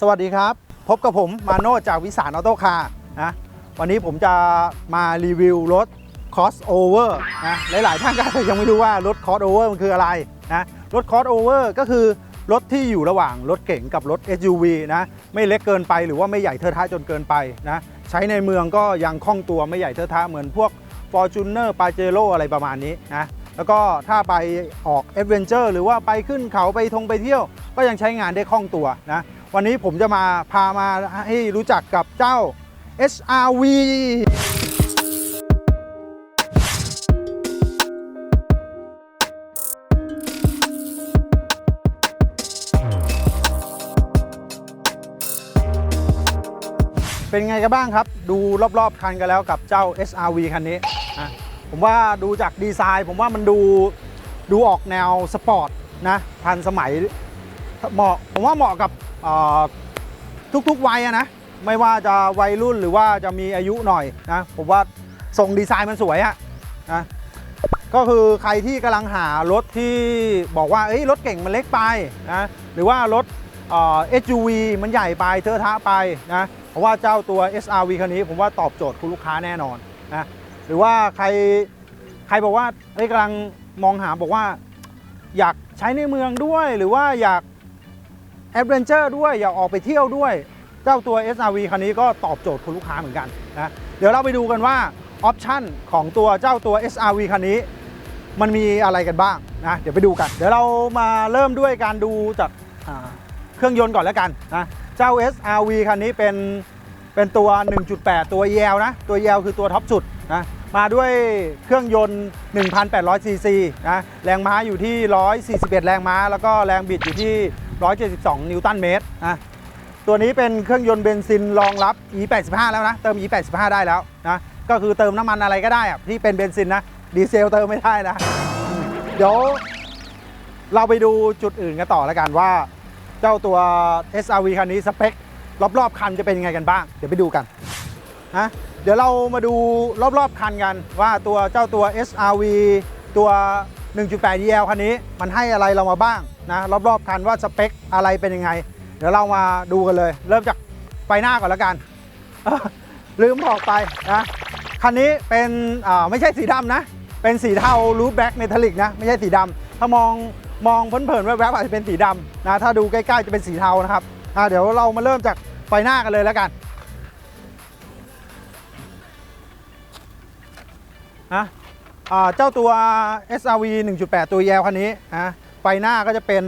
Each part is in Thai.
สวัสดีครับ พบกับผมมาโน่จากวิสารออโต้คาร์นะวันนี้ผมจะมารีวิวรถ crossover นะหลาย ๆ ท่านก็อาจจะยังไม่รู้ว่ารถ crossover มันคืออะไรนะรถ crossover ก็คือรถที่อยู่ระหว่างรถเก๋งกับรถ SUV นะไม่เล็กเกินไปหรือว่าไม่ใหญ่เทอะทะจนเกินไปนะใช้ในเมืองก็ยังคล่องตัวไม่ใหญ่เทอะทะเหมือนพวก Fortuner p a j e r o อะไรประมาณนี้นะแล้วก็ถ้าไปออก Adventure หรือว่าไปขึ้นเขาไปทงไปเที่ยว ก็ยังใช้งานได้คล่องตัวนะ วันนี้ผมจะมาพามาให้รู้จักกับเจ้า HRV เป็นไงกันบ้างครับ ดูรอบๆคันกันแล้วกับเจ้า SRV คันนี้นะผมว่าดูจากดีไซน์ ผมว่ามันดูดูออกแนวสปอร์ตนะทันสมัยเหมาะผมว่าเหมาะกับ ทุกๆวัยนะไม่ว่าจะวัยรุ่นหรือว่าจะมีอายุหน่อยนะผมว่าทรงดีไซน์มันสวยอะนะก็คือใครที่กำลังหารถที่บอกว่าเอ้ยรถเก่งมันเล็กไปนะหรือว่ารถเอ่อ SUV มันใหญ่ไปเทอะทะไปนะผมว่าเจ้าตัว SRV คันนี้ผมว่าตอบโจทย์คุณลูกค้าแน่นอนนะหรือว่าใครใครบอกว่าเฮ้ยกำลังมองหาบอกว่า อยากใช้ในเมืองด้วย หรือว่าอยาก แอดเวนเจอร์ด้วยอยากออกไปเที่ยวด้วย เจ้าตัว SRV คันนี้ก็ตอบโจทย์คุณลูกค้าเหมือนกันนะเดี๋ยวเราไปดูกันว่าออปชั่นของตัวเจ้าตัว SRV คันนี้ มันมีอะไรกันบ้างนะเดี๋ยวไปดูกัน เดี๋ยวเรามาเริ่มด้วยการดูจากเครื่องยนต์ก่อนแล้วกันนะเจ้า SRV คันนี้เป็นเป็นตัว 1.8 ตัว EL นะ ตัว EL คือตัวท็อปสุดนะ มาด้วยเครื่องยนต์ 1,800 ซีซีนะ แรงม้าอยู่ที่ 141 แรงม้า แล้วก็แรงบิดอยู่ที่ 172 นิวตันเมตรนะ ตัวนี้เป็นเครื่องยนต์เบนซินรองรับ E85 แล้วนะ เติม E85 ได้แล้วนะ ก็คือเติมน้ำมันอะไรก็ได้อะที่เป็นเบนซินนะ ดีเซลเติมไม่ได้นะ เดี๋ยวเราไปดูจุดอื่นกันต่อแล้วกันว่า เจ้าตัว SRV คันนี้สเปครอบๆคันจะเป็นยังไงกันบ้าง เดี๋ยวไปดูกันนะ เดี๋ยวเรามาดูรอบๆคันกัน ว่าตัวเจ้าตัว SRV ตัว 1.8 EL คันนี้มันให้อะไรเรามาบ้างนะรอบๆคันว่าสเปคอะไรเป็นยังไง เดี๋ยวเรามาดูกันเลย เริ่มจากไฟหน้าก่อนแล้วกัน ลืมบอกไปนะคันนี้เป็นอ่าไม่ใช่สีดำนะ เป็นสีเทารูทแบ็กเมทัลลิกนะ ไม่ใช่สีดำถ้ามองมองเผินๆแวบๆอาจจะเป็นสีดำนะถ้าดูใกล้ๆจะเป็นสีเทานะครับเดี๋ยวเรามาเริ่มจากไฟหน้ากันเลยแล้วกัน นะเจ้าตัว SRV 1.8 ตัว EL คันนี้นะไฟหน้าก็จะเป็น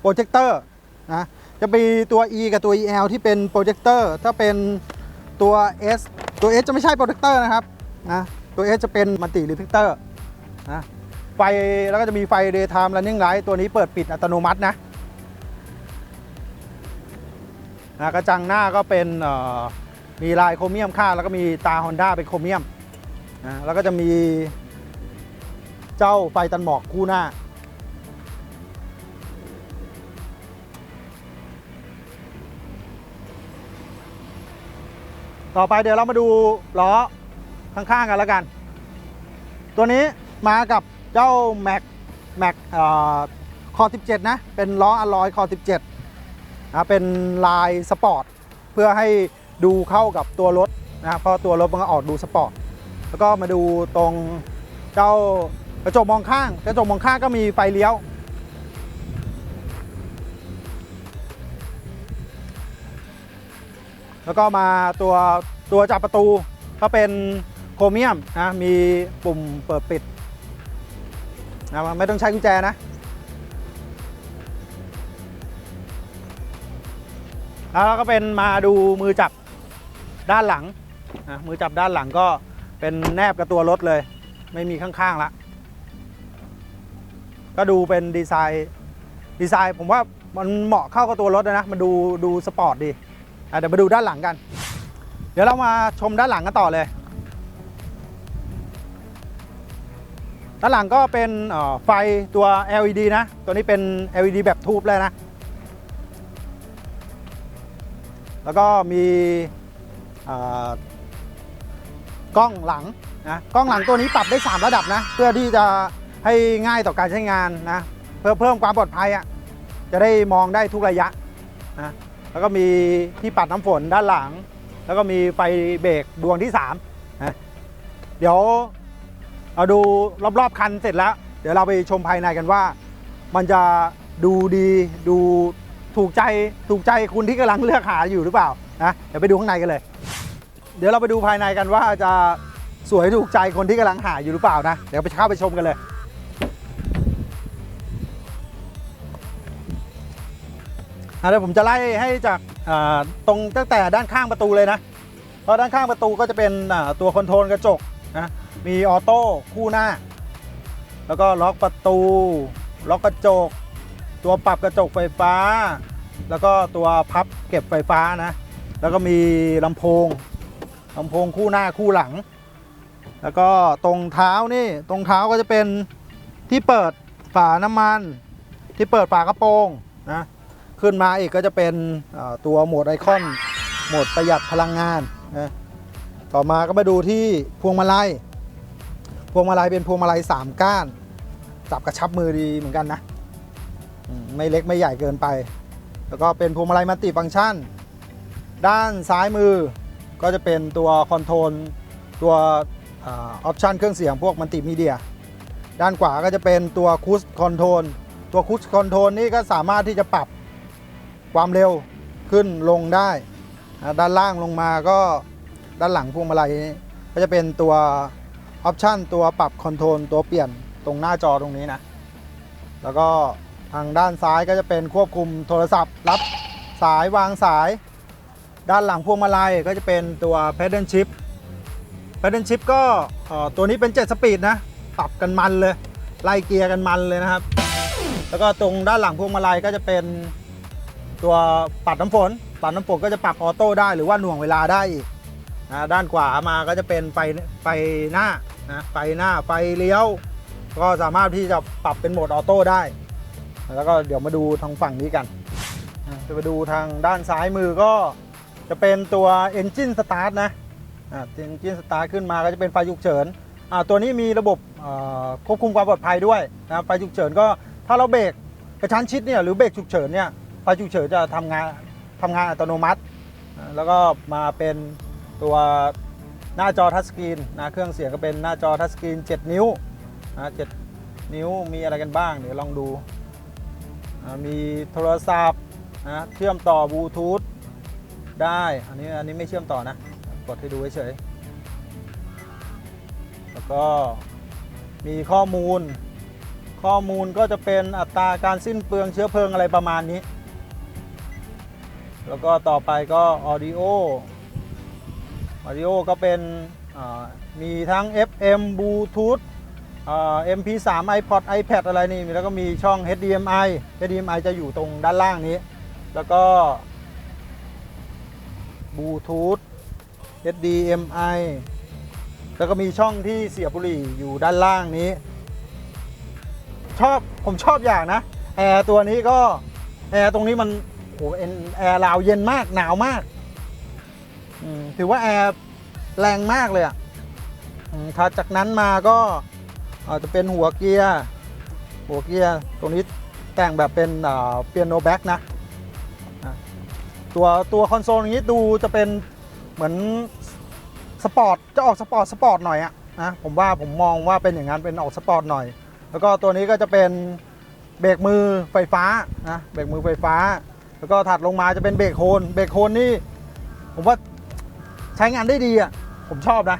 โปรเจคเตอร์นะจะมีตัว E กับตัว EL ที่เป็นโปรเจคเตอร์ถ้าเป็นตัว S ตัว S จะไม่ใช่โปรเจคเตอร์นะครับนะตัว S จะเป็นมัลติรีเฟกเตอร์นะไฟแล้วก็จะมีไฟ daytime running light ตัวนี้เปิดปิดอัตโนมัตินะนะกระจังหน้าก็เป็นมีลายโครเมียมข้าแล้วก็มีตา Honda เป็นโครเมียม นะแล้วก็จะมีเจ้าไฟตันหมอกคู่หน้า ต่อไปเดี๋ยวเรามาดูล้อข้างๆกันแล้วกัน ตัวนี้มากับเจ้า Mac Mac คอ 17 นะ เป็นล้ออลลอยคอ 17นะเป็นลายสปอร์ต เพื่อให้ดูเข้ากับตัวรถนะเพราะตัวรถมันก็ออกดูสปอร์ต แล้วก็มาดูตรงเจ้ากระจกมองข้างกระจกมองข้างก็มีไฟเลี้ยว แล้วก็มาตัวตัวจับประตูก็เป็นโครเมียมนะมีปุ่มเปิดปิดนะไม่ต้องใช้กุญแจนะแล้วก็เป็นมาดูมือจับด้านหลังนะมือจับด้านหลังก็ เป็นแนบกับตัวรถเลย ไม่มีข้างๆละก็ดูเป็นดีไซน์ดีไซน์ผมว่ามันเหมาะเข้ากับตัวรถนะมันดูดูสปอร์ตดีเดี๋ยวมาดูด้านหลังกัน เดี๋ยวเรามาชมด้านหลังกันต่อเลย ด้านหลังก็เป็นไฟตัว LED นะ ตัวนี้เป็น LED แบบทูบเลยนะ แล้วก็มี กล้องหลังนะกล้องหลังตัวนี้ปรับได้ 3 ระดับนะ เพื่อที่จะให้ง่ายต่อการใช้งานนะเพื่อเพิ่มความปลอดภัยอะจะได้มองได้ทุกระยะนะแล้วก็มีที่ปัดน้ำฝนด้านหลัง แล้วก็มีไฟเบรกดวงที่3นะเดี๋ยวเราดูรอบๆคันเสร็จแล้ว เดี๋ยวเราไปชมภายในกันว่า มันจะดูดีดูถูกใจถูกใจคุณที่กำลังเลือกหาอยู่หรือเปล่านะเดี๋ยวไปดูข้างในกันเลย เดี๋ยวเราไปดูภายในกันว่าจะสวยถูกใจคนที่กำลังหาอยู่หรือเปล่านะ เดี๋ยวไปเข้าไปชมกันเลย เดี๋ยวผมจะไล่ให้จากตรงตั้งแต่ด้านข้างประตูเลยนะ เพราะด้านข้างประตูก็จะเป็นตัวคอนโทรลกระจกนะ มีออโต้คู่หน้า แล้วก็ล็อกประตู ล็อกกระจก ตัวปรับกระจกไฟฟ้า แล้วก็ตัวพับเก็บไฟฟ้านะ แล้วก็มีลำโพง ลำโพงคู่หน้าคู่หลัง แล้วก็ตรงเท้านี่ตรงเท้าก็จะเป็นที่เปิดฝาน้ำมัน ที่เปิดฝากระโปรงนะขึ้นมาอีกก็จะเป็นตัวโหมดไอคอนโหมดประหยัดพลังงานนะต่อมาก็มาดูที่พวงมาลัย พวงมาลัยเป็นพวงมาลัย3ก้าน จับกระชับมือดีเหมือนกันนะ ไม่เล็กไม่ใหญ่เกินไป แล้วก็เป็นพวงมาลัยมัลติฟังก์ชัน ด้านซ้ายมือ ก็จะเป็นตัวคอนโทรลตัวออปชันเครื่องเสียงพวกมัลติมีเดีย ด้านขวาก็จะเป็นตัวคูสคอนโทรลตัวคูสคอนโทรลนี่ก็สามารถที่จะปรับความเร็วขึ้นลงได้ ด้านล่างลงมาก็ด้านหลังพวงมาลัยก็จะเป็นตัวออปชันตัวปรับคอนโทรลตัวเปลี่ยนตรงหน้าจอตรงนี้นะ แล้วก็ทางด้านซ้ายก็จะเป็นควบคุมโทรศัพท์ รับสายวางสาย ด้านหลังพวงมาลัยก็จะเป็นตัว Pedal Shift Pedal Shift ก็ตัวนี้เป็น 7 สปีดนะ ปรับกันมันเลย ไล่เกียร์กันมันเลยนะครับ แล้วก็ตรงด้านหลังพวงมาลัยก็จะเป็นตัวปัดน้ำฝน ปัดน้ำฝนก็จะปรับออโต้ได้หรือว่าหน่วงเวลาได้อีกนะด้านขวามาก็จะเป็นไฟไฟหน้านะไฟหน้าไฟเลี้ยว ก็สามารถที่จะปรับเป็นโหมดออโต้ได้ แล้วก็เดี๋ยวมาดูทางฝั่งนี้กันจะมาดูทางด้านซ้ายมือก็ จะเป็นตัว Engine Start นะอ่า Engine Start ขึ้นมาก็จะเป็นไฟฉุกเฉินอ่าตัวนี้มีระบบควบคุมความปลอดภัยด้วยนะไฟฉุกเฉินก็ถ้าเราเบรกกระชั้นชิดเนี่ยหรือเบรกฉุกเฉินเนี่ยไฟฉุกเฉินจะทำงานทำงานอัตโนมัติ แล้วก็มาเป็นตัวหน้าจอทัชสกรีนนะเครื่องเสียงก็เป็นหน้าจอทัชสกรีน 7 นิ้วนะ7นิ้วมีอะไรกันบ้าง เดี๋ยวลองดู มีโทรศัพท์นะเชื่อมต่อบลูทูธ ได้ อันนี้อันนี้ไม่เชื่อมต่อนะ กดให้ดูเฉยๆแล้วก็มีข้อมูล ข้อมูลก็จะเป็นอัตราการสิ้นเปลืองเชื้อเพลิงอะไรประมาณนี้ แล้วก็ต่อไปก็ Audio Audio ก็เป็นมีทั้ง FM Bluetooth อ่า MP3 iPod iPad อะไรนี่แล้วก็มีช่อง HDMI HDMI จะอยู่ตรงด้านล่างนี้ แล้วก็ Bluetooth HDMI แล้วก็มีช่องที่เสียบบุหรี่อยู่ด้านล่างนี้ ชอบผมชอบอย่างนะแอร์ตัวนี้ก็แอร์ตรงนี้มันโหเอ็นแอร์ลาวเย็นมากหนาวมากถือว่าแอร์แรงมากเลยอะถัดจากนั้นมาก็อาจจะเป็นหัวเกียร์หัวเกียร์ตรงนี้แต่งแบบเป็นเปียโนแบ็กนะ ตัวตัวคอนโซลอย่างนี้ดูจะเป็นเหมือนสปอร์ตจะออกสปอร์ตสปอร์ตหน่อยอะนะผมว่าผมมองว่าเป็นอย่างนั้นเป็นออกสปอร์ตหน่อย แล้วก็ตัวนี้ก็จะเป็นเบรกมือไฟฟ้านะเบรกมือไฟฟ้า แล้วก็ถัดลงมาจะเป็นเบรกโคนเบรกโคนนี่ผมว่าใช้งานได้ดีอะผมชอบนะ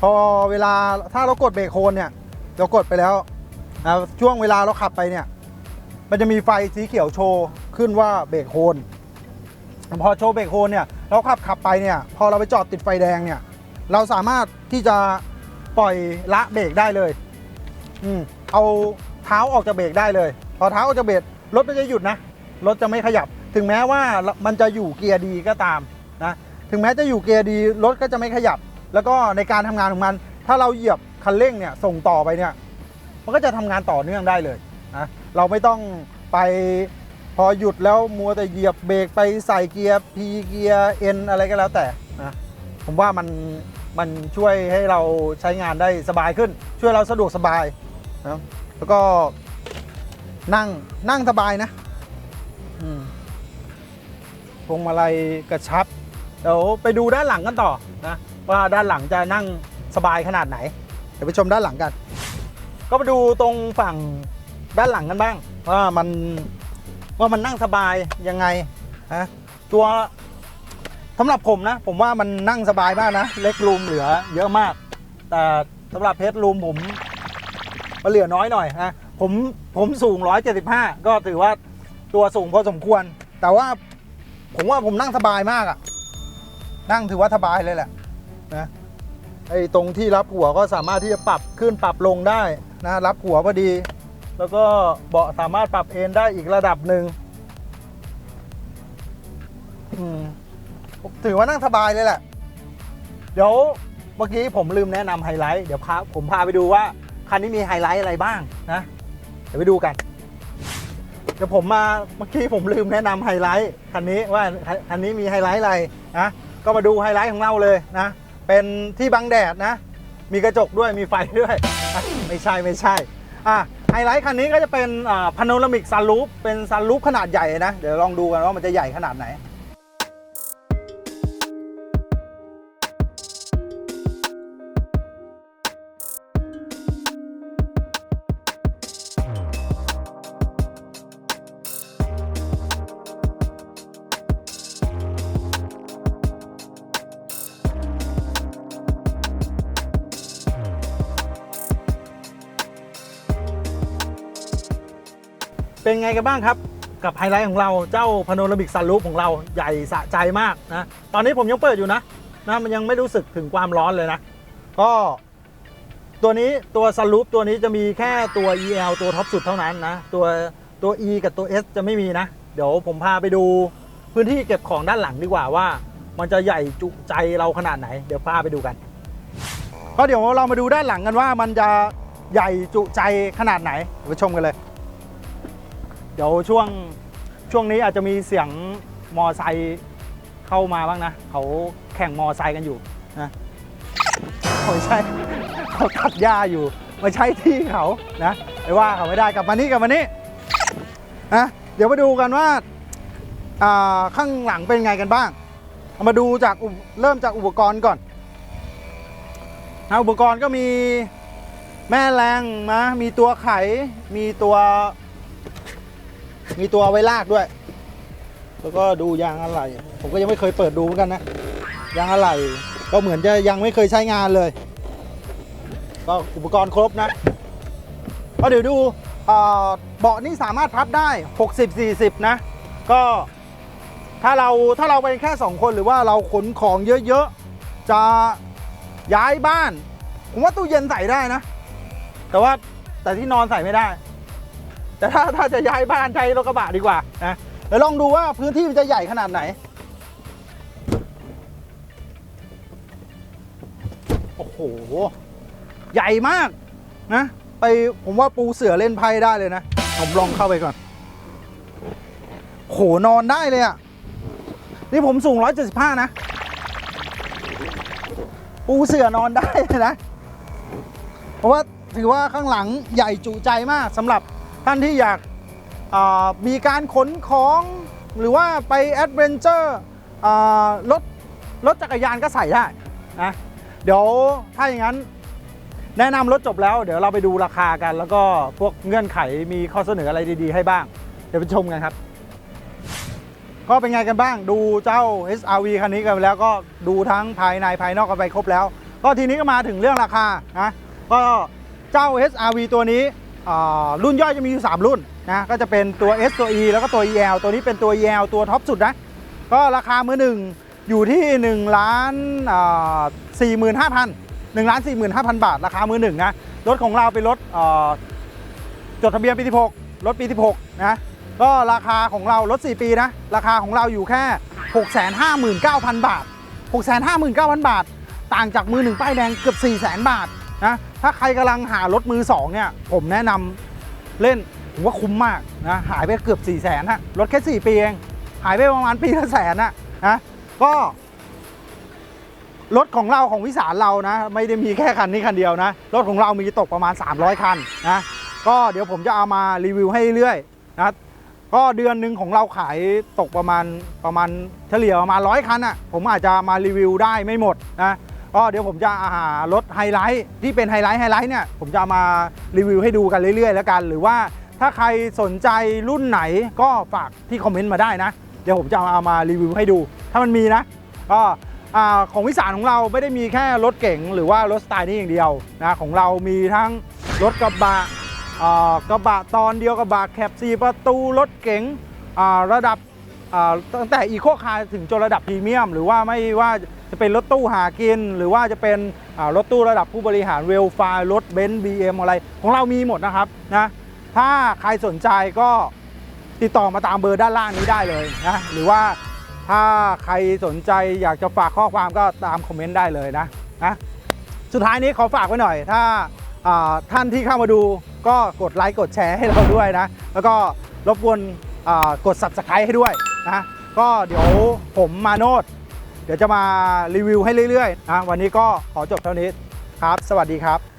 พอเวลาถ้าเรากดเบรกโคนเนี่ยเรากดไปแล้วนะช่วงเวลาเราขับไปเนี่ย มันจะมีไฟสีเขียวโชว์ขึ้นว่าเบรกโคน พอโชว์เบรกโคนเนี่ยเราขับขับไปเนี่ยพอเราไปจอดติดไฟแดงเนี่ยเราสามารถที่จะปล่อยละเบรกได้เลยอืมเอาเท้าออกจากเบรกได้เลย พอเท้าออกจากเบรกรถมันจะหยุดนะรถจะไม่ขยับ ถึงแม้ว่ามันจะอยู่เกียร์ดีก็ตามนะถึงแม้จะอยู่เกียร์ดีรถก็จะไม่ขยับ แล้วก็ในการทำงานของมัน ถ้าเราเหยียบคันเร่งเนี่ยส่งต่อไปเนี่ยมันก็จะทำงานต่อเนื่องได้เลยนะเราไม่ต้องไป พอหยุดแล้วมัวแต่เหยียบเบรกไปใส่เกียร์ P เกียร์ N อะไรก็แล้วแต่นะผมว่ามันมันช่วยให้เราใช้งานได้สบายขึ้น ช่วยเราสะดวกสบายนะแล้วก็นั่งนั่งสบายนะพวงมาลัยกระชับเดี๋ยวไปดูด้านหลังกันต่อนะว่าด้านหลังจะนั่งสบายขนาดไหน เดี๋ยวไปชมด้านหลังกัน ก็มาดูตรงฝั่งด้านหลังกันบ้างว่ามัน ว่ามันนั่งสบายยังไงฮะตัวสำหรับผมนะ ผมว่ามันนั่งสบายมากนะ เล็กรูมเหลือเยอะมาก แต่สำหรับเพชรรูมผมมันเหลือน้อยหน่อยนะผมผมสูง 175 ก็ถือว่าตัวสูงพอสมควร แต่ว่าผมว่าผมนั่งสบายมากอะนั่งถือว่าสบายเลยแหละนะไอ้ตรงที่รับหัวก็สามารถที่จะปรับขึ้นปรับลงได้นะรับหัวพอดี แล้วก็เบาะสามารถปรับเอนได้อีกระดับหนึ่งถือว่านั่งสบายเลยแหละ เดี๋ยวเมื่อกี้ผมลืมแนะนำไฮไลท์ เดี๋ยวพาผมพาไปดูว่า คันนี้มีไฮไลท์อะไรบ้างนะ เดี๋ยวไปดูกัน เดี๋ยวผมมาเมื่อกี้ผมลืมแนะนำไฮไลท์คันนี้ว่าคันนี้มีไฮไลท์อะไรนะ ก็มาดูไฮไลท์ของเราเลยนะ เป็นที่บังแดดนะ มีกระจกด้วยมีไฟด้วย ไม่ใช่ไม่ใช่ อะ ไฮไลท์คันนี้ก็จะเป็นพาโนรามิกซันรูฟเป็นซันรูฟขนาดใหญ่นะ เดี๋ยวลองดูกันว่ามันจะใหญ่ขนาดไหน เป็นไงกันบ้างครับ กับไฮไลท์ของเราเจ้าพาโนรามิกซันรูฟของเราใหญ่สะใจมากนะ ตอนนี้ผมยังเปิดอยู่นะนะมันยังไม่รู้สึกถึงความร้อนเลยนะ ก็ตัวนี้ตัวซันรูฟตัวนี้จะมีแค่ตัว EL ตัวท็อปสุดเท่านั้นนะ ตัวตัว E กับตัว S จะไม่มีนะ เดี๋ยวผมพาไปดูพื้นที่เก็บของด้านหลังดีกว่าว่า มันจะใหญ่จุใจเราขนาดไหน เดี๋ยวพาไปดูกัน ก็เดี๋ยวเรามาดูด้านหลังกันว่ามันจะใหญ่จุใจขนาดไหนไปชมกันเลย เดี๋ยวช่วงช่วงนี้อาจจะมีเสียงมอไซค์เข้ามาบ้างนะ เขาแข่งมอไซค์กันอยู่นะไม่ใช่ เขาตัดหญ้าอยู่ไม่ใช่ที่เขานะไม่ว่าเขาไม่ได้กลับมานี่กลับมานี่นะเดี๋ยวมาดูกันว่าข้างหลังเป็นไงกันบ้างามาดูจากเริ่มจากอุปกรณ์ก่อนนะอุปกรณ์ก็มีแม่แรงนะมีตัวไข มีตัว มีตัวไว้ลากด้วย แล้วก็ดูยางอะไหล่ผมก็ยังไม่เคยเปิดดูเหมือนกันนะยางอะไหล่ก็เหมือนจะยังไม่เคยใช้งานเลย ก็อุปกรณ์ครบนะก็เดี๋ยวดูเบาะนี่สามารถพับได้ 60 40 นะ ก็ถ้าเราถ้าเราเป็นแค่ 2 คนหรือว่าเราขนของเยอะๆ จะย้ายบ้าน ผมว่าตู้เย็นใส่ได้นะ แต่ว่าแต่ที่นอนใส่ไม่ได้ แต่ถ้าถ้าจะย้ายบ้านใช้รถกระบะดีกว่านะเดี๋ยวลองดูว่าพื้นที่มันจะใหญ่ขนาดไหน โอ้โห ใหญ่มากนะ ไปผมว่าปูเสือเล่นไพ่ได้เลยนะ ผมลองเข้าไปก่อนโหนอนได้เลยอะ่ะ นี่ผมสูง 175 นะ ปูเสือนอนได้เลยนะ เพราะว่าถือว่าข้างหลังใหญ่จุใจมากสำหรับ ท่านที่อยากมีการขนของหรือว่าไปแอดเวนเจอร์รถรถจักรยานก็ใส่ได้นะเดี๋ยวถ้าอย่างนั้นแนะนำรถจบแล้ว เดี๋ยวเราไปดูราคากัน แล้วก็พวกเงื่อนไขมีข้อเสนออะไรดีๆ ให้บ้าง เดี๋ยวไปชมกันครับ ก็เป็นไงกันบ้างดูเจ้า SRV คันนี้กันแล้วก็ดูทั้งภายในภายนอกกันไปครบแล้ว ก็ทีนี้ก็มาถึงเรื่องราคานะก็เจ้า SRV ตัวนี้ รุ่นย่อยจะมีอยู่ 3 รุ่นนะก็จะเป็นตัว S ตัว E แล้วก็ตัว EL ตัวนี้เป็นตัว EL ตัวท็อปสุดนะ ก็ราคามือหนึ่งอยู่ที่1ล้านสี่หมื่นห้าพันหนึ่งล้านสี่หมื่นห้าพันบาท ราคามือหนึ่งนะรถของเราเป็นรถจดทะเบียนปี16รถปี16นะก็ราคาของเรารถ 4 ปีนะราคาของเราอยู่แค่ 659,000 บาท 659,000 บาท ต่างจากมือหนึ่งป้ายแดงเกือบ400,000 บาท นะถ้าใครกำลังหารถมือสองเนี่ยผมแนะนำเล่นผมว่าคุ้มมากนะหายไปเกือบ4 0 0 0 0นฮะรถแค่ 4 ปีเอง หายไปประมาณปีละแสนนะนะก็รถของเราของวิสารเรานะ ไม่ได้มีแค่คันนี้คันเดียวนะ รถของเรามีตกประมาณ 300 คันนะก็เดี๋ยวผมจะเอามารีวิวให้เรื่อยนะก็เดือนหนึ่งของเราขายตกประมาณประมาณเฉลี่ยประมาณร้อยคันอะผมอาจจะมารีวิวได้ไม่หมดนะ ก็เดี๋ยวผมจะหารถไฮไลท์ที่เป็นไฮไลท์ไฮไลท์เนี่ยผมจะมารีวิวให้ดูกันเรื่อยๆ แล้วกัน หรือว่าถ้าใครสนใจรุ่นไหนก็ฝากที่คอมเมนต์มาได้นะ เดี๋ยวผมจะเอามารีวิวให้ดู ถ้ามันมีนะก็ของวิสารของเราไม่ได้มีแค่รถเก๋งหรือว่ารถสไตล์นี้อย่างเดียวนะของเรามีทั้งรถกระบะกระบะตอนเดียวกระบะแคบ4ประตูรถเก๋งระดับตั้งแต่อีโคคาร์ถึงจนระดับพรีเมียม หรือว่าไม่ว่า จะเป็นรถตู้หากิน หรือว่าจะเป็นรถตู้ระดับผู้บริหารเวลไฟรถเบนซ์บีเอ็มอะไร ของเรามีหมดนะครับนะถ้าใครสนใจก็ติดต่อมาตามเบอร์ด้านล่างนี้ได้เลยนะหรือว่าถ้าใครสนใจอยากจะฝากข้อความก็ตามคอมเมนต์ได้เลยนะนะสุดท้ายนี้ขอฝากไว้หน่อย ถ้าท่านที่เข้ามาดูก็กดไลค์กดแชร์ให้เราด้วยนะ แล้วก็รบกวนกด subscribe ให้ด้วยนะก็เดี๋ยวผมมาโนด เดี๋ยวจะมารีวิวให้เรื่อยๆนะวันนี้ก็ขอจบเท่านี้ครับ สวัสดีครับ